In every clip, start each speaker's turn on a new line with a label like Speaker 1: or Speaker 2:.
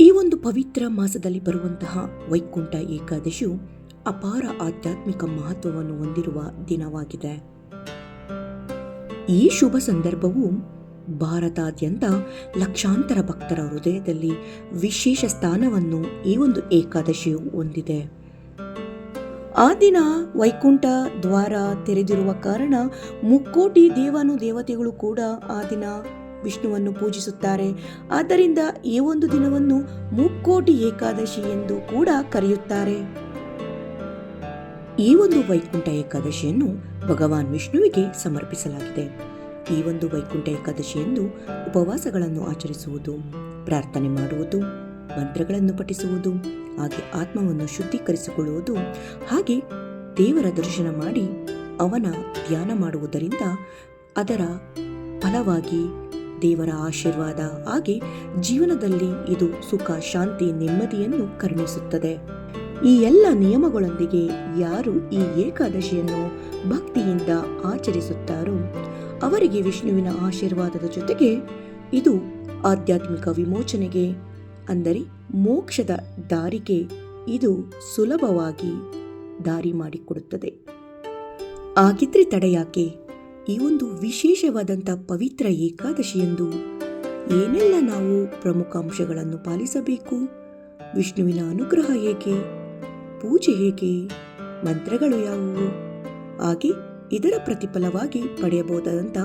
Speaker 1: ಈ ಒಂದು ಪವಿತ್ರ ಮಾಸದಲ್ಲಿ ಬರುವಂತಹ ವೈಕುಂಠ ಏಕಾದಶಿಯು ಅಪಾರ ಆಧ್ಯಾತ್ಮಿಕ ಮಹತ್ವವನ್ನು ಹೊಂದಿರುವ ದಿನವಾಗಿದೆ. ಈ ಶುಭ ಸಂದರ್ಭವು ಭಾರತಾದ್ಯಂತ ಲಕ್ಷಾಂತರ ಭಕ್ತರ ಹೃದಯದಲ್ಲಿ ವಿಶೇಷ ಸ್ಥಾನವನ್ನು ಈ ಒಂದು ಏಕಾದಶಿಯು ಹೊಂದಿದೆ. ಆ ದಿನ ವೈಕುಂಠ ದ್ವಾರ ತೆರೆದಿರುವ ಕಾರಣ ಮುಕ್ಕೋಟಿ ದೇವಾನು ದೇವತೆಗಳು ಕೂಡ ಆ ದಿನ ವಿಷ್ಣುವನ್ನು ಪೂಜಿಸುತ್ತಾರೆ. ಆದ್ದರಿಂದ ಈ ಒಂದು ದಿನವನ್ನು ಮುಕ್ಕೋಟಿ ಏಕಾದಶಿ ಎಂದು ಕೂಡ ಕರೆಯುತ್ತಾರೆ. ಈ ಒಂದು ವೈಕುಂಠ ಏಕಾದಶಿಯನ್ನು ಭಗವಾನ್ ವಿಷ್ಣುವಿಗೆ ಸಮರ್ಪಿಸಲಾಗಿದೆ. ಈ ಒಂದು ವೈಕುಂಠ ಏಕಾದಶಿಯೆಂದು ಉಪವಾಸಗಳನ್ನು ಆಚರಿಸುವುದು, ಪ್ರಾರ್ಥನೆ ಮಾಡುವುದು, ಮಂತ್ರಗಳನ್ನು ಪಠಿಸುವುದು, ಹಾಗೆ ಆತ್ಮವನ್ನು ಶುದ್ಧೀಕರಿಸಿಕೊಳ್ಳುವುದು, ಹಾಗೆ ದೇವರ ದರ್ಶನ ಮಾಡಿ ಅವನ ಧ್ಯಾನ ಮಾಡುವುದರಿಂದ ಅದರ ಫಲವಾಗಿ ದೇವರ ಆಶೀರ್ವಾದ. ಹಾಗೆ ಜೀವನದಲ್ಲಿ ಇದು ಸುಖ, ಶಾಂತಿ ನೆಮ್ಮದಿಯನ್ನು ಕರುಣಿಸುತ್ತದೆ. ಈ ಎಲ್ಲ ನಿಯಮಗಳೊಂದಿಗೆ ಯಾರು ಈ ಏಕಾದಶಿಯನ್ನು ಭಕ್ತಿಯಿಂದ ಆಚರಿಸುತ್ತಾರೋ, ಅವರಿಗೆ ವಿಷ್ಣುವಿನ ಆಶೀರ್ವಾದದ ಜೊತೆಗೆ ಇದು ಆಧ್ಯಾತ್ಮಿಕ ವಿಮೋಚನೆಗೆ, ಅಂದರೆ ಮೋಕ್ಷದ ದಾರಿಗೆ ಇದು ಸುಲಭವಾಗಿ ದಾರಿ ಮಾಡಿಕೊಡುತ್ತದೆ. ಆಗಿದ್ರೆ ತಡೆಯಾಕೆ ಈ ಒಂದು ವಿಶೇಷವಾದಂಥ ಪವಿತ್ರ ಏಕಾದಶಿಯಂದು ಏನೆಲ್ಲ ನಾವು ಪ್ರಮುಖ ಅಂಶಗಳನ್ನು ಪಾಲಿಸಬೇಕು? ವಿಷ್ಣುವಿನ ಅನುಗ್ರಹ ಹೇಗೆ? ಪೂಜೆ ಹೇಗೆ? ಮಂತ್ರಗಳು ಯಾವುವು? ಹಾಗೆ ಇದರ ಪ್ರತಿಫಲವಾಗಿ ಪಡೆಯಬಹುದಾದಂಥ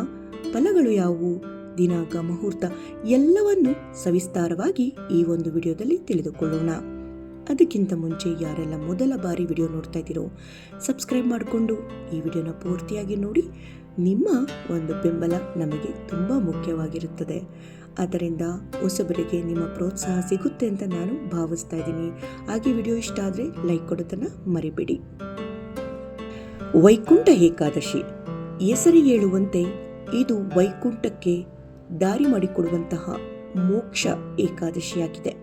Speaker 1: ಫಲಗಳು ಯಾವುವು? ದಿನಾಂಕ, ಮುಹೂರ್ತ ಎಲ್ಲವನ್ನು ಸವಿಸ್ತಾರವಾಗಿ ಈ ಒಂದು ವಿಡಿಯೋದಲ್ಲಿ ತಿಳಿದುಕೊಳ್ಳೋಣ. ಅದಕ್ಕಿಂತ ಮುಂಚೆ ಯಾರೆಲ್ಲ ಮೊದಲ ಬಾರಿ ವಿಡಿಯೋ ನೋಡ್ತಾ ಇದ್ದೀರೋ, ಸಬ್ಸ್ಕ್ರೈಬ್ ಮಾಡಿಕೊಂಡು ಈ ವಿಡಿಯೋನ ಪೂರ್ತಿಯಾಗಿ ನೋಡಿ ನಿಮ್ಮ ಒಂದು ಬೆಂಬಲ ನಮಗೆ ತುಂಬ ಮುಖ್ಯವಾಗಿರುತ್ತದೆ. ಅದರಿಂದ ಹೊಸಬರಿಗೆ ನಿಮ್ಮ ಪ್ರೋತ್ಸಾಹ ಸಿಗುತ್ತೆ ಅಂತ ನಾನು ಭಾವಿಸ್ತಾ ಇದ್ದೀನಿ. ಹಾಗೆ ವಿಡಿಯೋ ಇಷ್ಟ ಆದರೆ ಲೈಕ್ ಕೊಡೋದನ್ನು ಮರಿಬೇಡಿ. ವೈಕುಂಠ ಏಕಾದಶಿ. ಹೆಸರು ಹೇಳುವಂತೆ ಇದು ವೈಕುಂಠಕ್ಕೆ ದಾರಿ ಮಾಡಿಕೊಡುವಂತಹ ಮೋಕ್ಷ ಏಕಾದಶಿಯಾಗಿದೆ.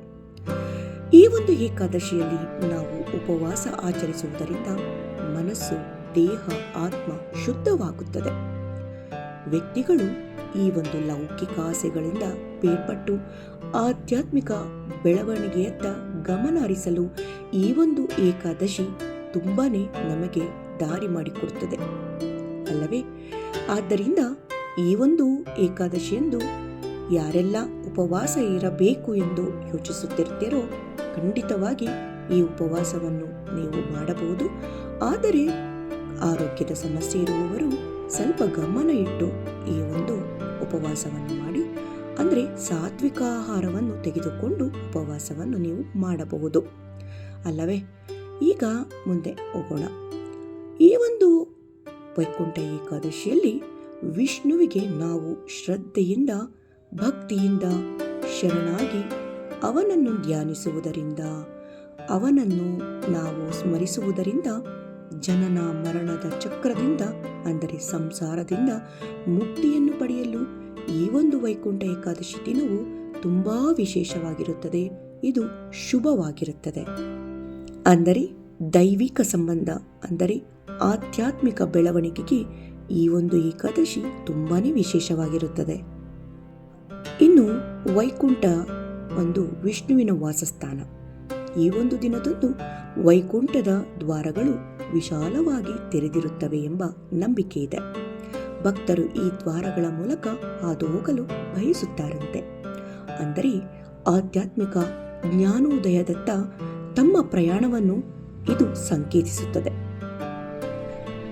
Speaker 1: ಈ ಒಂದು ಏಕಾದಶಿಯಲ್ಲಿ ನಾವು ಉಪವಾಸ ಆಚರಿಸುವುದರಿಂದ ಮನಸ್ಸು, ದೇಹ, ಆತ್ಮ ಶುದ್ಧವಾಗುತ್ತದೆ. ವ್ಯಕ್ತಿಗಳು ಈ ಒಂದು ಲೌಕಿಕ ಆಸೆಗಳಿಂದ ಬೇರ್ಪಟ್ಟು ಆಧ್ಯಾತ್ಮಿಕ ಬೆಳವಣಿಗೆಯತ್ತ ಗಮನ ಹರಿಸಲು ಈ ಒಂದು ಏಕಾದಶಿ ತುಂಬಾನೇ ನಮಗೆ ದಾರಿ ಮಾಡಿಕೊಡುತ್ತದೆ ಅಲ್ಲವೇ? ಆದ್ದರಿಂದ ಈ ಒಂದು ಏಕಾದಶಿಯಂದು ಯಾರೆಲ್ಲ ಉಪವಾಸ ಇರಬೇಕು ಎಂದು ಯೋಚಿಸುತ್ತಿರ್ತೀರೋ ಖಂಡಿತವಾಗಿ ಈ ಉಪವಾಸವನ್ನು ನೀವು ಮಾಡಬಹುದು. ಆದರೆ ಆರೋಗ್ಯದ ಸಮಸ್ಯೆ ಇರುವವರು ಸ್ವಲ್ಪ ಗಮನ ಇಟ್ಟು ಈ ಒಂದು ಉಪವಾಸವನ್ನು ಮಾಡಿ, ಅಂದರೆ ಸಾತ್ವಿಕ ಆಹಾರವನ್ನು ತೆಗೆದುಕೊಂಡು ಉಪವಾಸವನ್ನು ನೀವು ಮಾಡಬಹುದು. ಅಲ್ಲವೇ? ಈಗ ಮುಂದೆ ಹೋಗೋಣ. ಈ ಒಂದು ವೈಕುಂಠ ಏಕಾದಶಿಯಲ್ಲಿ ವಿಷ್ಣುವಿಗೆ ನಾವು ಶ್ರದ್ಧೆಯಿಂದ, ಭಕ್ತಿಯಿಂದ ಶರಣಾಗಿ ಅವನನ್ನು ಧ್ಯಾನಿಸುವುದರಿಂದ, ಅವನನ್ನು ನಾವು ಸ್ಮರಿಸುವುದರಿಂದ, ಜನನ ಮರಣದ ಚಕ್ರದಿಂದ ಅಂದರೆ ಸಂಸಾರದಿಂದ ಮುಕ್ತಿಯನ್ನು ಪಡೆಯಲು ಈ ಒಂದು ವೈಕುಂಠ ಏಕಾದಶಿ ದಿನವು ತುಂಬಾ ವಿಶೇಷವಾಗಿರುತ್ತದೆ. ಇದು ಶುಭವಾಗಿರುತ್ತದೆ. ಅಂದರೆ ದೈವಿಕ ಸಂಬಂಧ, ಅಂದರೆ ಆಧ್ಯಾತ್ಮಿಕ ಬೆಳವಣಿಗೆಗೆ ಈ ಒಂದು ಏಕಾದಶಿ ತುಂಬಾನೇ ವಿಶೇಷವಾಗಿರುತ್ತದೆ. ಇನ್ನು ವೈಕುಂಠ ಒಂದು ವಿಷ್ಣುವಿನ ವಾಸಸ್ಥಾನ. ಈ ಒಂದು ದಿನದಂದು ವೈಕುಂಠದ ದ್ವಾರಗಳು ವಿಶಾಲವಾಗಿ ತೆರೆದಿರುತ್ತವೆ ಎಂಬ ನಂಬಿಕೆ ಇದೆ. ಭಕ್ತರು ಈ ದ್ವಾರಗಳ ಮೂಲಕ ಹಾದು ಹೋಗಲು ಬಯಸುತ್ತಾರಂತೆ. ಅಂದರೆ ಆಧ್ಯಾತ್ಮಿಕ ಜ್ಞಾನೋದಯದತ್ತ ತಮ್ಮ ಪ್ರಯಾಣವನ್ನು ಇದು ಸಂಕೇತಿಸುತ್ತದೆ.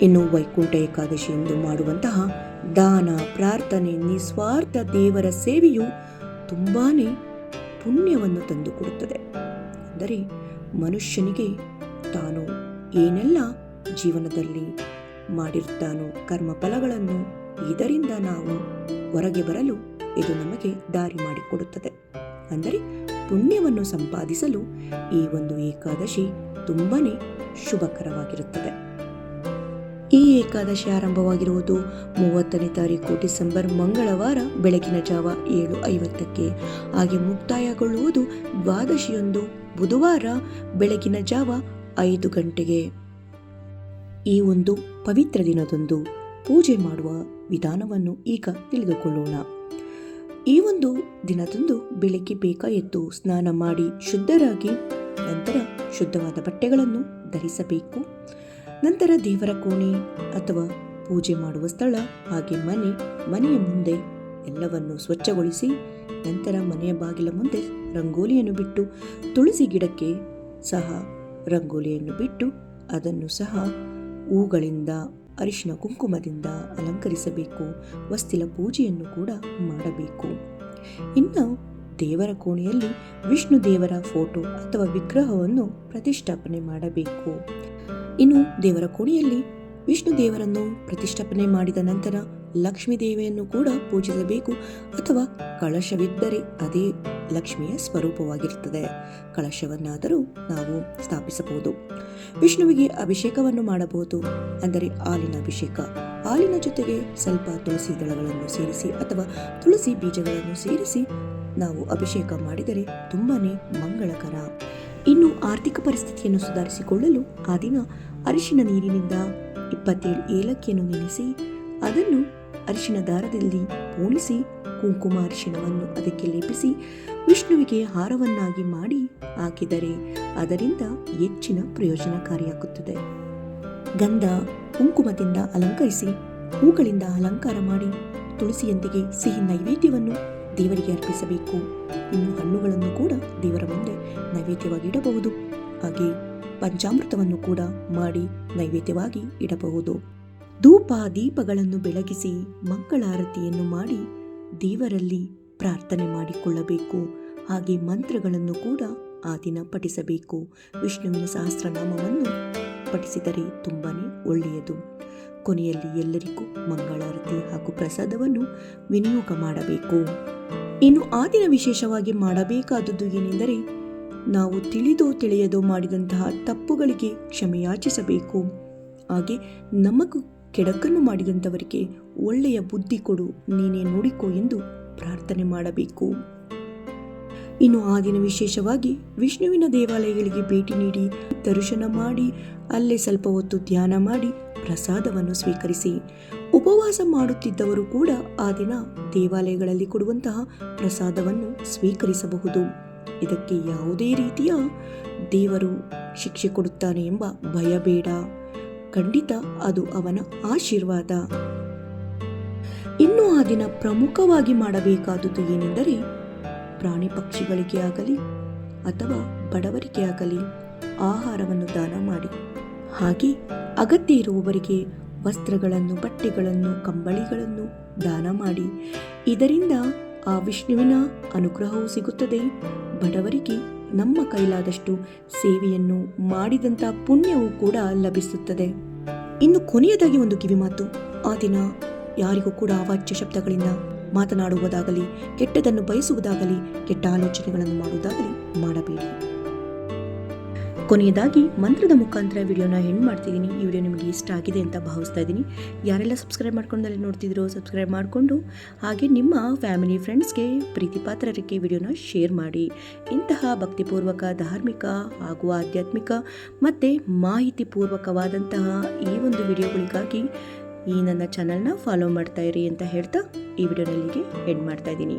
Speaker 1: ಇನ್ನು ವೈಕುಂಠ ಏಕಾದಶಿ ಎಂದು ಮಾಡುವಂತಹ ದಾನ, ಪ್ರಾರ್ಥನೆ, ನಿಸ್ವಾರ್ಥ ದೇವರ ಸೇವೆಯು ತುಂಬಾನೇ ಪುಣ್ಯವನ್ನು ತಂದುಕೊಡುತ್ತದೆ. ಅಂದರೆ ಮನುಷ್ಯನಿಗೆ ತಾನು ಏನೆಲ್ಲ ಜೀವನದಲ್ಲಿ ಮಾಡಿರುತ್ತಾನೋ ಕರ್ಮ ಫಲಗಳನ್ನು ಇದರಿಂದ ನಾವು ಹೊರಗೆ ಬರಲು ಇದು ನಮಗೆ ದಾರಿ ಮಾಡಿಕೊಡುತ್ತದೆ. ಅಂದರೆ ಪುಣ್ಯವನ್ನು ಸಂಪಾದಿಸಲು ಈ ಒಂದು ಏಕಾದಶಿ ತುಂಬನೇ ಶುಭಕರವಾಗಿರುತ್ತದೆ. ಈ ಏಕಾದಶಿ ಆರಂಭವಾಗಿರುವುದು ಮೂವತ್ತನೇ ತಾರೀಕು ಡಿಸೆಂಬರ್ ಮಂಗಳವಾರ ಬೆಳಗಿನ ಜಾವ ಏಳು ಐವತ್ತಕ್ಕೆ. ಹಾಗೆ ಮುಕ್ತಾಯಗೊಳ್ಳುವುದು ದ್ವಾದಶಿಯೊಂದು ಬುಧವಾರ ಬೆಳಗಿನ ಜಾವ ಐದು ಗಂಟೆಗೆ. ಈ ಒಂದು ಪವಿತ್ರ ದಿನದಂದು ಪೂಜೆ ಮಾಡುವ ವಿಧಾನವನ್ನು ಈಗ ತಿಳಿದುಕೊಳ್ಳೋಣ. ಈ ಒಂದು ದಿನದಂದು ಬೆಳಗ್ಗೆ ಬೇಗ ಸ್ನಾನ ಮಾಡಿ ಶುದ್ಧರಾಗಿ ನಂತರ ಶುದ್ಧವಾದ ಬಟ್ಟೆಗಳನ್ನು ಧರಿಸಬೇಕು. ನಂತರ ದೇವರ ಕೋಣೆ ಅಥವಾ ಪೂಜೆ ಮಾಡುವ ಸ್ಥಳ ಹಾಗೆ ಮನೆ, ಮನೆಯ ಮುಂದೆ ಎಲ್ಲವನ್ನು ಸ್ವಚ್ಛಗೊಳಿಸಿ ನಂತರ ಮನೆಯ ಬಾಗಿಲ ಮುಂದೆ ರಂಗೋಲಿಯನ್ನು ಬಿಟ್ಟು ತುಳಸಿ ಗಿಡಕ್ಕೆ ಸಹ ರಂಗೋಲಿಯನ್ನು ಬಿಟ್ಟು ಅದನ್ನು ಸಹ ಹೂಗಳಿಂದ, ಅರಿಶಿನ ಕುಂಕುಮದಿಂದ ಅಲಂಕರಿಸಬೇಕು, ವಸ್ತಿಲ ಪೂಜೆಯನ್ನು ಕೂಡ ಮಾಡಬೇಕು. ಇನ್ನು ದೇವರ ಕೋಣೆಯಲ್ಲಿ ವಿಷ್ಣು ದೇವರ ಫೋಟೋ ಅಥವಾ ವಿಗ್ರಹವನ್ನು ಪ್ರತಿಷ್ಠಾಪನೆ ಮಾಡಬೇಕು. ಇನ್ನು ದೇವರ ಕೋಣೆಯಲ್ಲಿ ವಿಷ್ಣು ದೇವರನ್ನು ಪ್ರತಿಷ್ಠಾಪನೆ ಮಾಡಿದ ನಂತರ ಲಕ್ಷ್ಮೀ ದೇವಿಯನ್ನು ಕೂಡ ಪೂಜಿಸಬೇಕು ಅಥವಾ ಕಳಶವಿದ್ದರೆ ಅದೇ ಲಕ್ಷ್ಮಿಯ ಸ್ವರೂಪವಾಗಿರುತ್ತದೆ. ಕಳಶವನ್ನಾದರೂ ನಾವು ಸ್ಥಾಪಿಸಬಹುದು. ವಿಷ್ಣುವಿಗೆ ಅಭಿಷೇಕವನ್ನು ಮಾಡಬಹುದು. ಅಂದರೆ ಹಾಲಿನ ಅಭಿಷೇಕ. ಹಾಲಿನ ಜೊತೆಗೆ ಸ್ವಲ್ಪ ತುಳಸಿ ದಳಗಳನ್ನು ಸೇರಿಸಿ ಅಥವಾ ತುಳಸಿ ಬೀಜಗಳನ್ನು ಸೇರಿಸಿ ನಾವು ಅಭಿಷೇಕ ಮಾಡಿದರೆ ತುಂಬಾನೇ ಮಂಗಳಕರ. ಇನ್ನು ಆರ್ಥಿಕ ಪರಿಸ್ಥಿತಿಯನ್ನು ಸುಧಾರಿಸಿಕೊಳ್ಳಲು ಆ ದಿನ ಅರಿಶಿನ ನೀರಿನಿಂದ ಇಪ್ಪತ್ತೇಳು ಏಲಕ್ಕಿಯನ್ನು ನೆನೆಸಿ ಅದನ್ನು ಅರಿಶಿನ ದಾರದಲ್ಲಿ ಪೋಣಿಸಿ ಕುಂಕುಮ ಅರಿಶಿನವನ್ನು ಅದಕ್ಕೆ ಲೇಪಿಸಿ ವಿಷ್ಣುವಿಗೆ ಹಾರವನ್ನಾಗಿ ಮಾಡಿ ಹಾಕಿದರೆ ಅದರಿಂದ ಹೆಚ್ಚಿನ ಪ್ರಯೋಜನಕಾರಿಯಾಗುತ್ತದೆ. ಗಂಧ ಕುಂಕುಮದಿಂದ ಅಲಂಕರಿಸಿ ಹೂಗಳಿಂದ ಅಲಂಕಾರ ಮಾಡಿ ತುಳಸಿಯೊಂದಿಗೆ ಸಿಹಿ ನೈವೇದ್ಯವನ್ನು ದೇವರಿಗೆ ಅರ್ಪಿಸಬೇಕು. ಇನ್ನು ಹಣ್ಣುಗಳನ್ನು ಕೂಡ ದೇವರ ಮುಂದೆ ನೈವೇದ್ಯವಾಗಿ ಇಡಬಹುದು. ಹಾಗೆ ಪಂಚಾಮೃತವನ್ನು ಕೂಡ ಮಾಡಿ ನೈವೇದ್ಯವಾಗಿ ಇಡಬಹುದು. ಧೂಪ ದೀಪಗಳನ್ನು ಬೆಳಗಿಸಿ ಮಂಗಳಾರತಿಯನ್ನು ಮಾಡಿ ದೇವರಲ್ಲಿ ಪ್ರಾರ್ಥನೆ ಮಾಡಿಕೊಳ್ಳಬೇಕು. ಹಾಗೆ ಮಂತ್ರಗಳನ್ನು ಕೂಡ ಆ ದಿನ ಪಠಿಸಬೇಕು. ವಿಷ್ಣುವಿನ ಸಹಸ್ರನಾಮವನ್ನು ಪಠಿಸಿದರೆ ತುಂಬಾನೇ ಒಳ್ಳೆಯದು. ಕೊನೆಯಲ್ಲಿ ಎಲ್ಲರಿಗೂ ಮಂಗಳಾರತಿ ಹಾಗೂ ಪ್ರಸಾದವನ್ನು ವಿನಿಯೋಗ ಮಾಡಬೇಕು. ಇನ್ನು ಆ ದಿನ ವಿಶೇಷವಾಗಿ ಮಾಡಬೇಕಾದದ್ದು ಏನೆಂದರೆ, ನಾವು ತಿಳಿದೋ ತಿಳಿಯದೋ ಮಾಡಿದಂತಹ ತಪ್ಪುಗಳಿಗೆ ಕ್ಷಮೆಯಾಚಿಸಬೇಕು. ಹಾಗೆ ನಮಗೂ ಕೆಡಕನ್ನು ಮಾಡಿದಂಥವರಿಗೆ ಒಳ್ಳೆಯ ಬುದ್ಧಿ ಕೊಡು, ನೀನೇ ನೋಡಿಕೋ ಎಂದು ಪ್ರಾರ್ಥನೆ ಮಾಡಬೇಕು. ಇನ್ನು ಆ ದಿನ ವಿಶೇಷವಾಗಿ ವಿಷ್ಣುವಿನ ದೇವಾಲಯಗಳಿಗೆ ಭೇಟಿ ನೀಡಿ ದರ್ಶನ ಮಾಡಿ, ಅಲ್ಲೇ ಸ್ವಲ್ಪ ಹೊತ್ತು ಧ್ಯಾನ ಮಾಡಿ ಪ್ರಸಾದವನ್ನು ಸ್ವೀಕರಿಸಿ. ಉಪವಾಸ ಮಾಡುತ್ತಿದ್ದವರು ಕೂಡ ಆ ದಿನ ದೇವಾಲಯಗಳಲ್ಲಿ ಕೊಡುವಂತಹ ಪ್ರಸಾದವನ್ನು ಸ್ವೀಕರಿಸಬಹುದು. ಇದಕ್ಕೆ ಯಾವುದೇ ರೀತಿಯ ದೇವರು ಶಿಕ್ಷೆ ಕೊಡುತ್ತಾನೆ ಎಂಬ ಭಯ ಬೇಡ. ಖಂಡಿತ ಅದು ಅವನ ಆಶೀರ್ವಾದ. ಇನ್ನು ಆ ದಿನ ಪ್ರಮುಖವಾಗಿ ಮಾಡಬೇಕಾದುದು ಏನೆಂದರೆ ಪ್ರಾಣಿ ಪಕ್ಷಿಗಳಿಗೆ ಆಗಲಿ ಅಥವಾ ಬಡವರಿಗೆ ಆಗಲಿ ಆಹಾರವನ್ನು ದಾನ ಮಾಡಿ. ಹಾಗೆ ಅಗತ್ಯ ಇರುವವರಿಗೆ ವಸ್ತ್ರಗಳನ್ನು, ಬಟ್ಟೆಗಳನ್ನು, ಕಂಬಳಿಗಳನ್ನು ದಾನ ಮಾಡಿ. ಇದರಿಂದ ಆ ವಿಷ್ಣುವಿನ ಅನುಗ್ರಹವು ಸಿಗುತ್ತದೆ, ಬಡವರಿಗೆ ನಮ್ಮ ಕೈಲಾದಷ್ಟು ಸೇವೆಯನ್ನು ಮಾಡಿದಂಥ ಪುಣ್ಯವು ಕೂಡ ಲಭಿಸುತ್ತದೆ. ಇನ್ನು ಕೊನೆಯದಾಗಿ ಒಂದು ಕಿವಿಮಾತು ಆ ದಿನ ಯಾರಿಗೂ ಕೂಡ ಅವಾಚ್ಯ ಶಬ್ದಗಳಿಂದ ಮಾತನಾಡುವುದಾಗಲಿ ಕೆಟ್ಟದನ್ನು ಬಯಸುವುದಾಗಲಿ ಕೆಟ್ಟ ಆಲೋಚನೆಗಳನ್ನು ಮಾಡುವುದಾಗಲಿ ಮಾಡಬೇಡಿ. ಕೊನೆಯದಾಗಿ ಮಂತ್ರದ ಮುಖಾಂತರ ವಿಡಿಯೋನ ಹೆಣ್ಣು ಮಾಡ್ತಿದ್ದೀನಿ. ಈ ವಿಡಿಯೋ ನಿಮಗೆ ಇಷ್ಟ ಆಗಿದೆ ಅಂತ ಭಾವಿಸ್ತಾ ಇದ್ದೀನಿ. ಯಾರೆಲ್ಲ ಸಬ್ಸ್ಕ್ರೈಬ್ ಮಾಡ್ಕೊಂಡಲ್ಲಿ ನೋಡ್ತಿದ್ದೀರೋ ಸಬ್ಸ್ಕ್ರೈಬ್ ಮಾಡಿಕೊಂಡು, ಹಾಗೆ ನಿಮ್ಮ ಫ್ಯಾಮಿಲಿ ಫ್ರೆಂಡ್ಸ್ಗೆ ಪ್ರೀತಿ ಪಾತ್ರರಿಗೆ ವಿಡಿಯೋನ ಶೇರ್ ಮಾಡಿ. ಇಂತಹ ಭಕ್ತಿಪೂರ್ವಕ, ಧಾರ್ಮಿಕ ಹಾಗೂ ಆಧ್ಯಾತ್ಮಿಕ ಮತ್ತು ಮಾಹಿತಿಪೂರ್ವಕವಾದಂತಹ ಈ ಒಂದು ವಿಡಿಯೋಗಳಿಗಾಗಿ ಈ ನನ್ನ ಚಾನಲ್ನ ಫಾಲೋ ಮಾಡ್ತಾ ಇರಿ ಅಂತ ಹೇಳ್ತಾ ಈ ವಿಡಿಯೋನಲ್ಲಿಗೆ ಎಂಡ್ ಮಾಡ್ತಾ ಇದ್ದೀನಿ.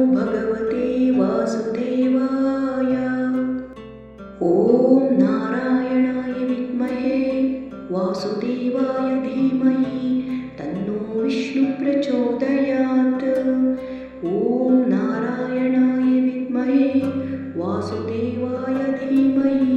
Speaker 1: 我うやって。